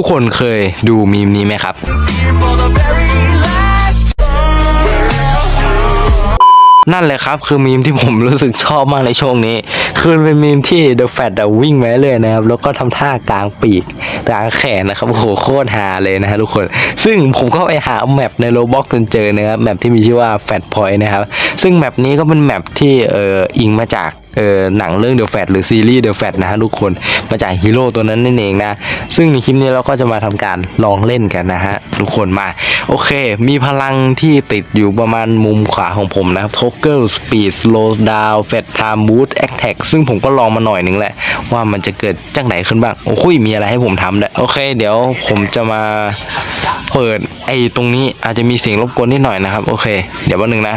ทุกคนเคยดูมีมนี้ไหมครับ นั่นแหละครับ คือมีมที่ผมรู้สึกชอบมากในช่วงนี้ คือเป็นมีมที่ The Fat วิ่งมาเรื่อยนะครับ แล้วก็ทำท่ากลางปีกกลางแขนนะครับ โอ้โหโคตรฮาเลยนะฮะทุกคน ซึ่งผมก็ไปหาแมปในโรบ็อกจนเจอนะครับ แมปที่มีชื่อว่า Fat Point นะครับ ซึ่งแมปนี้ก็เป็นแมปที่เอออิงมาจากเอ่อหนังเรื่อง The Fat หรือซีรีส์ The Fat นะฮะทุกคนมาจากฮีโร่ตัวนั้นนั่นเองนะ ซึ่งในคลิปนี้เราก็จะมาทำการลองเล่นกันนะฮะทุกคนมา โอเค มีพลังที่ติดอยู่ประมาณมุมขวาของผมนะครับ Toggle Speed Slow Down Fat Time Boost Attack ซึ่งผมก็ลองมาหน่อยนึงแหละ ว่ามันจะเกิดจากไหนขึ้นบ้าง โอ้ยมีอะไรให้ผมทำด้วยโอเค เดี๋ยวผมจะมาเปิดไอ้ตรงนี้อาจจะมีเสียงรบกวนนิดหน่อยนะครับ โอเค เดี๋ยววันหนึ่งนะ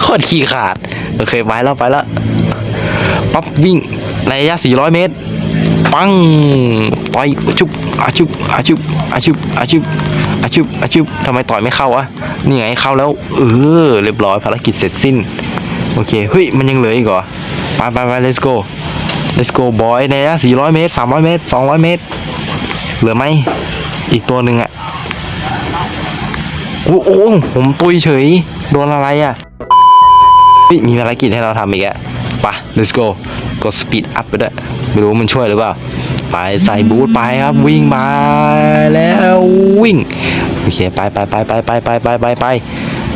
โคตรขี้ขาด โอเค ไปแล้วไปแล้วปั๊บวิ่งระยะ 400 เมตร ปังต่อยชุบอาชุบอาชุบอาชุบอาชุบอาชุบอาชุบทำไมต่อยไม่เข้าวะนี่ไงเข้าแล้ว เออ เรียบร้อยภารกิจเสร็จสิ้น โอเค เฮ้ย มันยังเหลืออีกเหรอ ไปไปไป let's go let's go boy ในระยะ 400 เมตร 300 เมตร 200 เมตร เหลือไหม อีกตัวหนึ่งอะ โอ้โหผมตุยเฉย โดนอะไรอะเฮ้ยมีภารกิจให้เราทำอีกอะไป let's go กด speed up ไปด้วยไม่รู้มันช่วยหรือเปล่า ไปใส่บูทไปครับวิ่งมาแล้ววิ่ง โอเคไปไปไปไปไปไปไปไปไป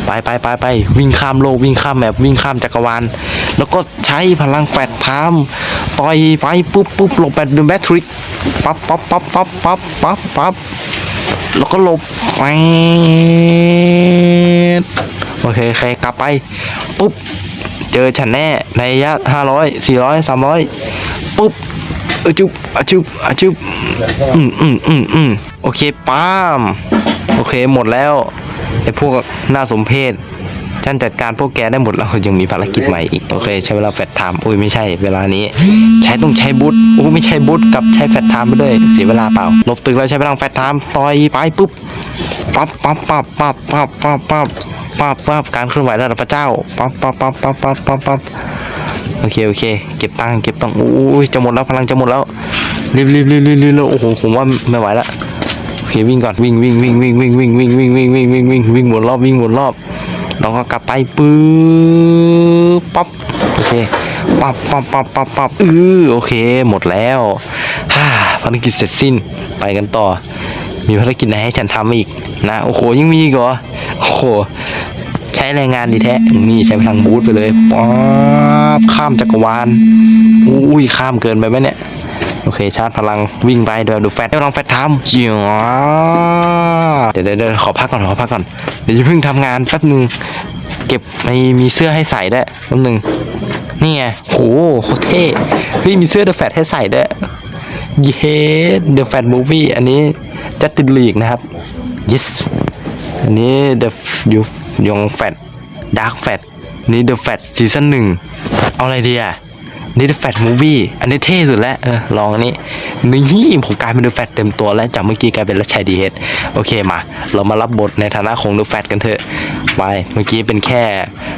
ไปไปไปไปวิ่งข้ามโลกวิ่งข้ามแมปวิ่งข้ามจักรวาล แล้วก็ใช้พลังแฟดไทม์ต่อยไปปุ๊บปุ๊บหลบแบตดูแบตทริกปั๊บปั๊บปั๊บปั๊บปั๊บปั๊บปั๊บแล้วก็หลบแฟ เคโอเคกลับไปปุ๊บเจอฉันแน่ในระยะ500 400 300ปุ๊บอจุบอจุบอจุบอืมอืมอืมอืมโอเคป้ามโอเคหมดแล้วไอ้พวกน่าสมเพชฉันจัดการพวกแกได้หมดแล้วยังมีภารกิจใหม่อีกโอเค ใช้เวลาแฟตไทม์อุ้ยไม่ใช่เวลานี้ ใช้ต้องใช้บูทโอ้ไม่ใช่บูทกับใช้แฟตไทม์ไปด้วยเสียเวลาเปล่าลบตึกแล้วใช้พลังแฟตไทม์ต่อยไปปุ๊บ ปั๊บปั๊บปั๊บปั๊บปั๊บปั๊บปั๊บปั๊บปั๊บการเคลื่อนไหวระดับพระเจ้าปั๊บปั๊บปั๊บปั๊บปั๊บปั๊บปั๊บโอเคโอเค เก็บตังค์เก็บตังค์อุ้ยจะหมดแล้วพลังจะหมดแล้วรีบรีบรีบรีบรีบโอ้โหผมว่าไม่ไหวละโอเควิ่งก่อนวิ่งวิ่งวิ่งวิ่งวิ่งวิ่งวิ่งวิ่งวิ่งวิ่งวิ่งวิ่งวิ่งวนรอบวิ่งวนรอบแล้วก็กลับไปปื๊บปั๊บโอเคปั๊บปั๊บปั๊บปั๊บปั๊บเออโอเค หมดแล้วฮ่าภารกิจเสร็จสิ้นไปกันต่อ มีภารกิจไหนให้ฉันทำอีกนะโอ้โหยังมีอีกเหรอโอ้โหใช้แรงงานดีแท้นี่ใช้พลังบูทไปเลยป๊าบข้ามจักรวาลอุ้ยข้ามเกินไปไหมเนี่ยโอเคชาร์จพลังวิ่งไปเดี๋ยวดูแฟตให้ลองแฟตทำเดี๋ยวเดี๋ยวเดี๋ยวขอพักก่อนขอพักก่อนเดี๋ยวจะเพิ่งทำงานแป๊บหนึ่งเก็บไอ้มีเสื้อให้ใส่ได้แป๊บหนึ่งนี่ไงโหโคตรเท่เฮ้ยมีเสื้อเดอะแฟตให้ใส่ได้เย้เดอะแฟตมูฟี่อันนี้ จัดติดลีกนะครับ yes อันนี้ The ยูยงแฟตดาร์กแฟตนี่ The Fat ซีซั่นหนึ่งเอาอะไรดีอะนี่ The Fat Movie อันนี้เท่สุดแล้วเออลองอันนี้นี่ผมกลายเป็น The Fat เต็มตัวแล้วจากเมื่อกี้กลายเป็นรัชชัยดีเฮดโอเคมา เรามารับบทในฐานะของ The Fat กันเถอะไปเมื่อกี้เป็นแค่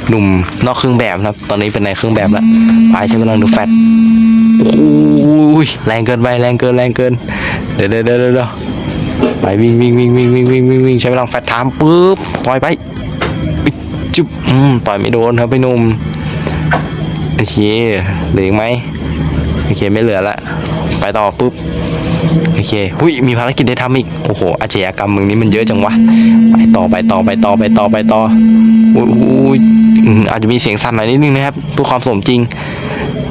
หนุ่มนอกเครื่องแบบนะครับ ตอนนี้เป็นในเครื่องแบบแล้วไปใช้พลัง The Fat โอ้ยแรงเกินไปแรงเกินแรงเกินเดี๋ยวเดี๋ยวเดี๋ยวเดี๋ยว ไปวิ่งวิ่งวิ่งวิ่งวิ่งวิ่งวิ่งวิ่งใช้พลังแฟตไทม์ปุ๊บต่อยไปจุ๊บอืมต่อยไม่โดนครับพี่นุ่มโอเคเหลืออีกไหมโอเคไม่เหลือละไปต่อปุ๊บโอเคหุยมีภารกิจให้ทำอีกโอ้โหอาชญากรรมมึงนี้มันเยอะจังวะไปต่อไปต่อไปต่อไปต่อไปต่ออุ้ยอุ้ยอืมอาจจะมีเสียงสั่นหน่อยนิดนึงนะครับเพื่อความสมจริง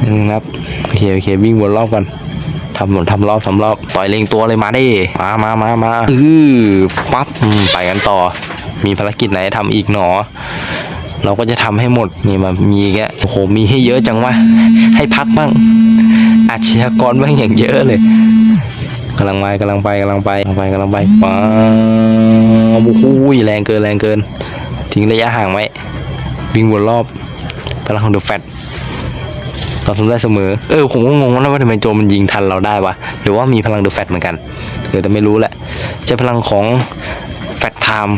นะครับโอเคโอเควิ่งวนรอบกัน ทำหมดทำรอบทำรอบต่อยเล็งตัวเลยมาดิมามามามาอือปั๊บไปกันต่อ มีภารกิจไหนทำอีกหนอ เราก็จะทำให้หมดนี่มามีแกโอ้โหมีให้เยอะจังวะให้พักบ้างอาชญากรบ้างอย่างเยอะเลยกำลังไปกำลังไปกำลังไปกำลังไปกำลังไปป้าวโอ้โหแรงเกินแรงเกินทิ้งระยะห่างไว้วิ่งวนรอบพลังของเดอะแฟต เราทำได้เสมอ เออผมก็งงว่าทำไมโจมันยิงทันเราได้วะ หรือว่ามีพลังเดอะแฟตเหมือนกันเดี๋ยวแต่ไม่รู้แหละใช้พลังของแฟตไทม์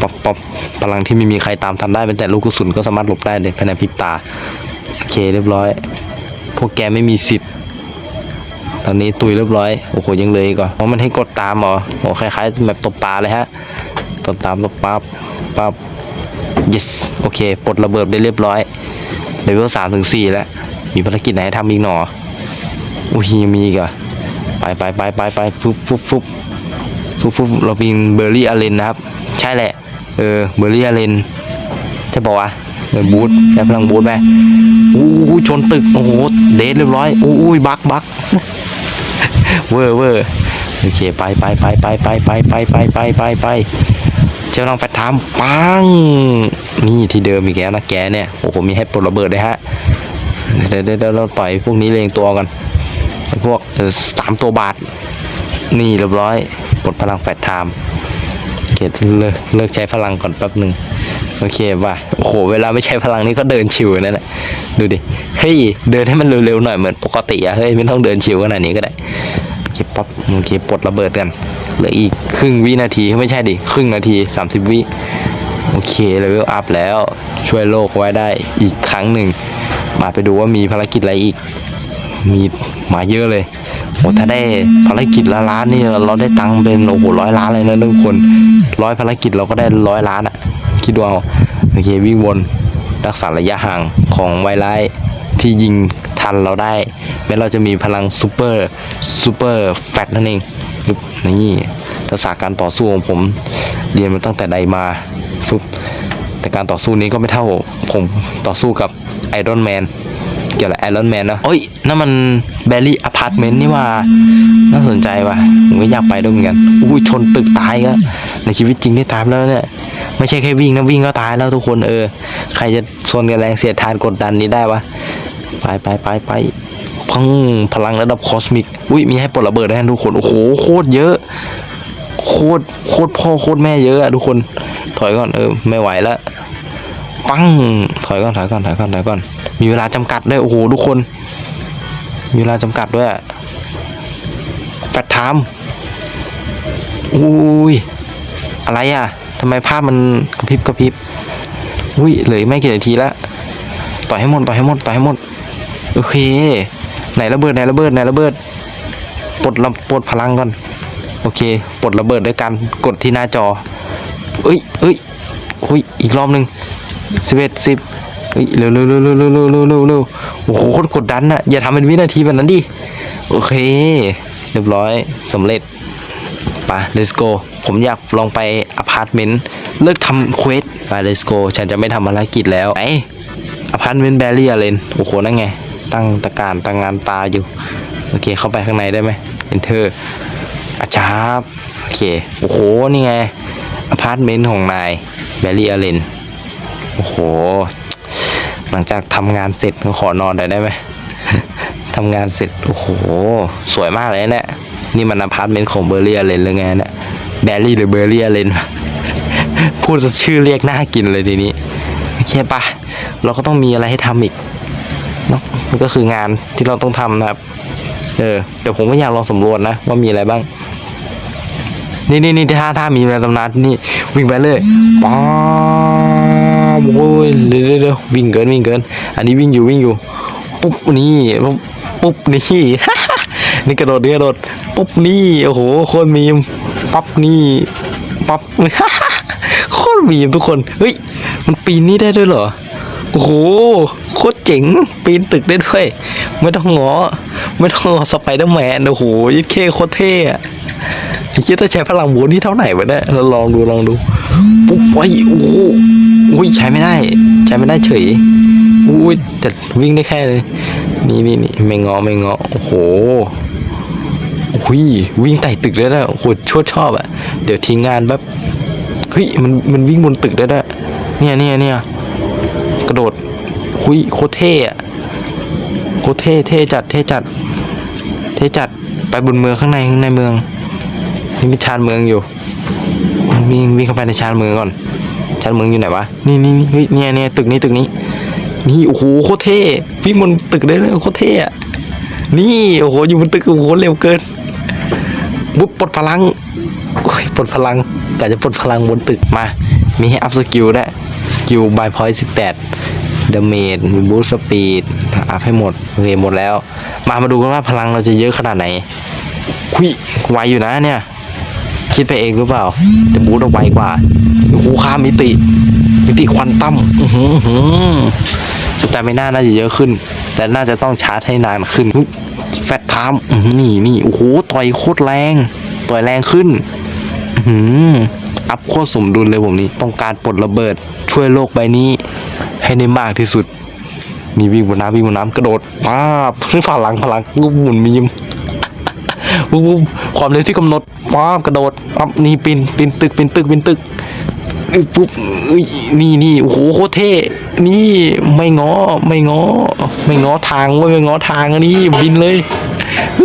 ป๊อปป๊อปพลังที่ไม่มีใครตามทันได้เป็นแต่ลูกกระสุนก็สามารถหลบได้ในภายในพริบตา โอเคเรียบร้อย พวกแกไม่มีสิทธิ์ตอนนี้ตุยเรียบร้อย โอ้โหยังเลยก่อนเพราะมันให้กดตามเหรอโอ้คล้ายๆแบบตบปลาเลยฮะตบตามตบปั๊บปั๊บ yes โอเคปลดระเบิดได้เรียบร้อย เลเวลสามถึงสี่แล้ว มีภารกิจไหนให้ทำอีกหนอ อุ้ยยังมีอีกอะไปไปไปไปไปฟุบฟุบฟุบฟุบฟุบเราเป็นเบอร์รี่อาเลนนะครับ ใช่แหละ เออ เบอร์รี่อาเลนใช่ปะวะเออบูทใช้พลังบูทไหมอู้หูชนตึก โอ้โห เดทเรียบร้อยอู้ยบักบักเวอร์เวอร์โอเค ไปไปไปไปไปไปไปไปไปไปไป จ้าน้องแฟตทามปัง นี่ที่เดิมอีกแล้วนะแกเนี่ย โอ้โห มีให้ปลดระเบิดเลยฮะ เดี๋ยวเดี๋ยวเราปล่อยพวกนี้เลงตัวกัน พวกสามตัวบาท นี่เรียบร้อย ปลดพลังแฟตไทม์โอเคเลิกเลิกใช้พลังก่อนแป๊บหนึ่งโอเคว่ะโอ้โห เวลาไม่ใช้พลังนี่ก็เดินชิวนั่นแหละดูดิ เฮ้ย เดินให้มันเร็วๆหน่อยเหมือนปกติอะเฮ้ย ไม่ต้องเดินชิวขนาดนี้ก็ได้ ปั๊บโอเคปลดระเบิดกันเหลืออีกครึ่งวินาทีไม่ใช่ดิครึ่งนาที 30 วิโอเคเลเวลอัพแล้วช่วยโลกไว้ได้อีกครั้งหนึ่ง มาไปดูว่ามีภารกิจอะไรอีก มีมาเยอะเลยโอ้ถ้าได้ภารกิจละล้านนี่เราได้ตังค์เป็นโอ้โหร้อยล้านเลยนะทุกคนร้อยภารกิจเราก็ได้ร้อยล้านอะคิดดูเอาโอเควิ่งวนรักษาระยะห่างของไวไลที่ยิงันเราได้แม้เราจะมีพลังซูเปอร์ซูเปอร์แฟตนั่นเองนี่ทักษะการต่อสู้ของผมเรียนมาตั้งแต่ใดมาฟึบแต่การต่อสู้นี้ก็ไม่เท่าผมต่อสู้กับไอรอนแมนเกี่ยวกับไอรอนแมนนะเอ้ยนั่นมันแบลลี่อพาร์ตเมนต์นี่ว่า น่าสนใจว่ะผมก็อยากไปด้วยเหมือนกันอุ้ยชนตึกตายก็ ในชีวิตจริงได้ตายแล้วเนี่ย ไม่ใช่แค่วิ่งนะวิ่งก็ตายแล้วทุกคนเออ ใครจะชนกันแรงเสียดทานกดดันนี้ได้วะ ไปไปไปไปพังพลังระดับคอสมิก อุ้ยมีให้ปลดระเบิดได้ทุกคน โอ้โหโคตรเยอะ โคตรโคตรพ่อโคตรแม่เยอะอะทุกคน ถอยก่อนเออไม่ไหวแล้วปังถอยก่อนถอยก่อนถอยก่อนถอยก่อน มีเวลาจำกัดด้วยโอ้โหทุกคน มีเวลาจำกัดด้วยอะแฟตไทม์อุ้ยอะไรอะทำไมภาพมันกระพริบกระพริบอุ้ยเหลือไม่กี่นาทีละต่อยให้หมดต่อยให้หมดต่อยให้หมด โอเค ไหนระเบิดไหนระเบิดไหนระเบิดปลดระปลดพลังก่อน โอเคปลดระเบิดด้วยการกดที่หน้าจอเอ้ยเอ้ยอุ้ยอีกรอบหนึ่งสิบเอ็ดสิบเฮ้ยเร็วเร็วเร็วเร็วเร็วเร็วเร็วเร็วโอ้โหโคตรกดดันอะอย่าทำเป็นวินาทีแบบนั้นดิโอเค เรียบร้อยสำเร็จไป let's go ผมอยากลองไปอพาร์ตเมนต์เลิกทำเควสไป let's go ฉันจะไม่ทำภารกิจแล้วไหน อพาร์ตเมนต์แบรียเลนโอ้โหนั่นไง ตั้งตะการตั้งงานตาอยู่ โอเคเข้าไปข้างในได้ไหม enter อาจารย์โอเค โอ้โห นี่ไงอพาร์ตเมนต์ของนายแบรียเลนโอ้โห หลังจากทำงานเสร็จขอนอนหน่อยได้ไหมทำงานเสร็จ โอ้โห สวยมากเลยเนี่ยนี่มันอพาร์ตเมนต์ของเบอร์เรียเลนหรือไงเนี่ยแบรี่หรือเบอร์เรียเลนพูดซะชื่อเรียกน่ากินเลยทีนี้ โอเคปะเราก็ต้องมีอะไรให้ทำอีกเนาะมันก็คืองานที่เราต้องทำนะครับ เออแต่ผมก็อยากลองสำรวจนะว่ามีอะไรบ้าง นี่นี่นี่ถ้าถ้ามีในตำนานนี่วิ่งไปเลยป๊าบโอ้ยเดี๋ยวเดี๋ยววิ่งเกินวิ่งเกิน อันนี้วิ่งอยู่วิ่งอยู่ ปุ๊บนี่ปุ๊บปุ๊บนี่นี่กระโดดนี่กระโดดปุ๊บนี่โอ้โหโคตรมีมปั๊บนี่ปั๊บโคตรมีมทุกคนเฮ้ย มันปีนนี่ได้ด้วยเหรอ โอ้โห โคตรเจ๋ง ปีนตึกได้ด้วย ไม่ต้องงอ ไม่ต้องงอสไปเดอร์แมน โอ้โหยิ่งเคโคตรเท่อะไอ้เหี้ยถ้าใช้พลังบูนี่เท่าไหร่วะเนี่ยเราลองดูลองดู ปุ๊บไอ้ยโอ้โหอุ้ยใช้ไม่ได้ ใช้ไม่ได้เฉยอุ้ยแต่วิ่งได้แค่เลยนี่นี่นี่ไม่งอไม่งอโอ้โหหุยวิ่งไต่ตึกได้ด้วยโหชดชอบอะเดี๋ยวทิ้งงานแบบเฮ้ยมันมันวิ่งบนตึกได้ด้วย เนี่ยเนี่ยเนี่ยกระโดดหุยโคเท่อะโคเท่เท่จัดเท่จัด เท่จัดไปบนเมืองข้างในข้างในเมือง นี่มีชานเมืองอยู่วิ่งวิ่งเข้าไปในชานเมืองก่อนชานเมืองอยู่ไหนวะนี่นี่นี่เฮ้ยเนี่ยเนี่ยตึกนี้ตึกนี้ นี่โอ้โหโคเท่วิ่งบนตึกได้เลยโคเท่อะนี่โอ้โหอยู่บนตึกโอ้โหเร็วเกินบุ๊บปลดพลังโอ้ยปลดพลังกะจะปลดพลังบนตึกมา มีให้อัพสกิลได้สกิลบายพอยต์สิบแปดดาเมจมีบูสต์สปีดอัพให้หมดโอเคหมดแล้ว มามาดูกันว่าพลังเราจะเยอะขนาดไหนคุยไวอยู่นะเนี่ย คิดไปเองหรือเปล่า แต่บูสต์เอาไวกว่าโอ้โหข้ามมิติ มิติควอนตัมอื้อหืออื้อหือสแตมิน่าน่าจะเยอะขึ้น แต่น่าจะต้องชาร์จให้นานขึ้น แฟตไทม์นี่นี่โอ้โหต่อยโคตรแรง ต่อยแรงขึ้น อื้ อัพโคตรสมดุลเลยผมนี่ต้องการปลดระเบิดช่วยโลกใบนี้ให้ได้มากที่สุดนี่วิ่งบนน้ำวิ่งบนน้ำกระโดดป้าบพลังพลังกุหมุนมีมวุ้บวุ้บความเร็วที่กำหนดป้าบกระโดดปั๊บนี่ปีนปีนตึกปีนตึกปีนตึกอุ๊ยปุ๊บอุ๊ยนี่นี่โอ้โหโคตรเท่นี่ไม่ง้อไม่ง้อไม่ง้อทางว้ยไม่ง้อทางอันนี้บินเลย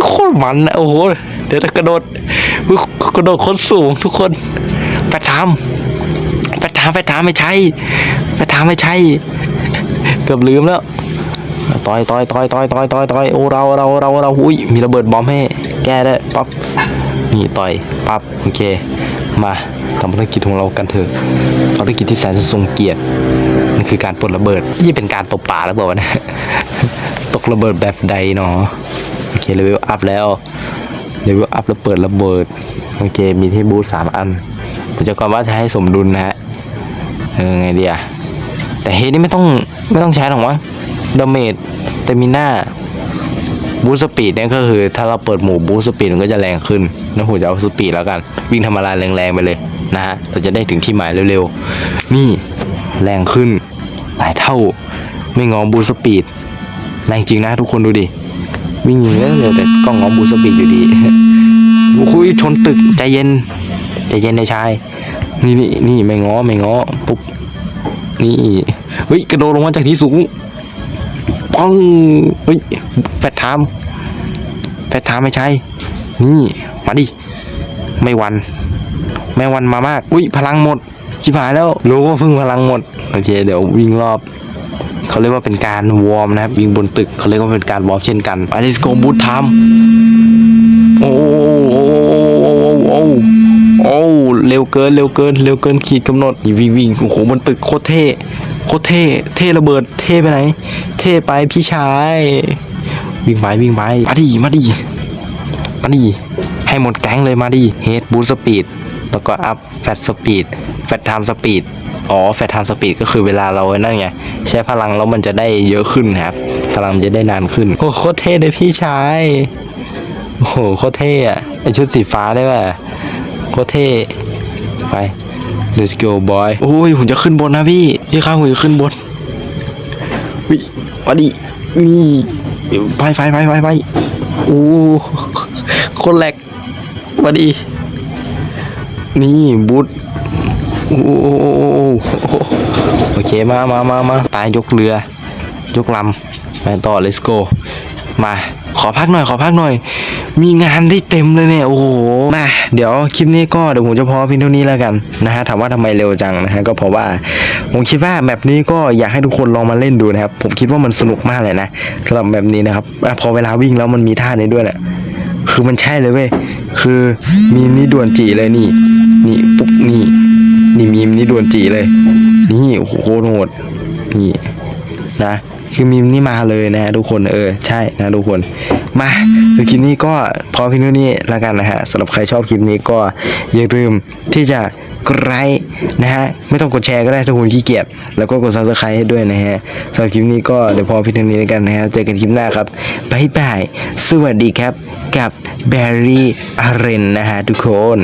โคตรมันนะโอ้โหเดี๋ยวจะกระโดดกระโดดคตรสูงทุกคน ไปทำไปทำไปทำไม่ใช่ไปทำไม่ใช่ เกือบลืมแล้วต่อยต่อยต่อยต่อยต่อยต่อยต่อยโอ้เราเราเราเราอุ้ยมีระเบิดบอมให้แก้ได้ปั๊บนี่ต่อยปั๊บโอเค มาทำภารกิจของเรากันเถอะภารกิจที่แสนทรงเกียรตินั่นคือการปลดระเบิดนี่เป็นการตบป่าแล้วเปล่าวะเนี่ยตกระเบิดแบบใดเนาะโอเคเลเวลอัพแล้วเลเวลอัพแล้วเปิดระเบิดโอเคมีที่บูสามอัน ผมจะก่อนว่าจะให้สมดุลนะฮะเออไงดีอะแต่เฮดนี่ไม่ต้องไม่ต้องใช้หรอกวะดาเมจเตมิน่าบูสต์สปีดเนี่ยก็คือ ถ้าเราเปิดหมู่บูสต์สปีดมันก็จะแรงขึ้นนะผมจะเอาสปีดแล้วกัน วิ่งธรรมดาแรงๆไปเลยนะฮะเราจะได้ถึงที่หมายเร็วๆ นี่แรงขึ้นหลายเท่าไม่งอบูสต์สปีดแรงจริงนะทุกคนดูดิ วิ่งอย่างเร็วแต่ก็งอบูสต์สปีดอยู่ดีโอ้โหชนตึกใจเย็นใจเย็นในชาย นี่นี่นี่ไม่ง้อไม่ง้อปุ๊บนี่เฮ้ยกระโดดลงมาจากที่สูงปังเฮ้ยแฟตไทม์แฟตไทม์ไม่ใช่ นี่มาดิไม่วัน ไม่วันมามาก อุ้ยพลังหมดชิบหายแล้วรู้ว่าพิ่งพลังหมดโอเคเดี๋ยววิ่งรอบเขาเรียกว่าเป็นการวอร์มนะครับวิ่งบนตึกเขาเรียกว่าเป็นการวอร์มเช่นกันไป let's go boot time โอ้โหโอ้โหโอ้ โอ้เร็วเกินเร็วเกินเร็วเกินขีดกำหนดวิ่งวิ่งโอ้โหบนตึกโคตรเท่โคตรเท่เท่ระเบิดเท่ไปไหน เท่ไปพี่ชายวิ่งไปวิ่งไปมาดิมาดิมาดิให้หมดแก๊งเลยมาดิเฮดบูสปีดแล้วก็อัพแฟตสปีดแฟตไทม์สปีดอ๋อแฟตไทม์สปีดก็คือเวลาเรานั่นไงใช้พลังแล้วมันจะได้เยอะขึ้นครับพลังจะได้นานขึ้นโอ้โคตรเท่เลยพี่ชายโอ้โหโคตรเท่อะไอชุดสีฟ้าได้ป่ะ โคตรเท่ไป let's go boy โอ้ยผมจะขึ้นบนนะพี่พี่ข้าวผมจะขึ้นบนวิมาดินี่ไปไปไปไปไปโอ้คนแหลกมาดินี่บูทโอ้โอเคมามามามาตายยกเรือ ยกลำไปต่อ let's go มา ขอพักหน่อยขอพักหน่อย มีงานได้เต็มเลยเนี่ยโอ้โหมาเดี๋ยวคลิปนี้ก็เดี๋ยวผมจะพอเพียงเท่านี้แล้วกันนะฮะถามว่าทำไมเร็วจังนะฮะก็เพราะว่าผมคิดว่าแบบนี้ก็อยากให้ทุกคนลองมาเล่นดูนะครับผมคิดว่ามันสนุกมากเลยนะสำหรับแบบนี้นะครับพอเวลาวิ่งแล้วมันมีท่านี้ด้วยแหละคือมันใช่เลยเว้ยคือมีมนี่ด่วนจีเลยนี่ นี่ปุ๊บนี่นี่มีมนี่ด่วนจีเลย นี่โอ้โหโคตรโหดนี่ นะคือมีมนี่มาเลยนะฮะทุกคนเออใช่นะทุกคนมาคือคลิปนี้ก็พอเพียงเท่านี้แล้วกันนะฮะสำหรับใครชอบคลิปนี้ก็อย่าลืมที่จะกดไลค์นะฮะไม่ต้องกดแชร์ก็ได้ทุกคนขี้เกียจแล้วก็กดซับสไครต์ให้ด้วยนะฮะสำหรับคลิปนี้ก็เดี๋ยวพอเพียงเท่านี้แล้วกันนะฮะเจอกันคลิปหน้าครับบ๊ายบายสวัสดีครับกับแบร์รี่อาเรนนะฮะทุกคน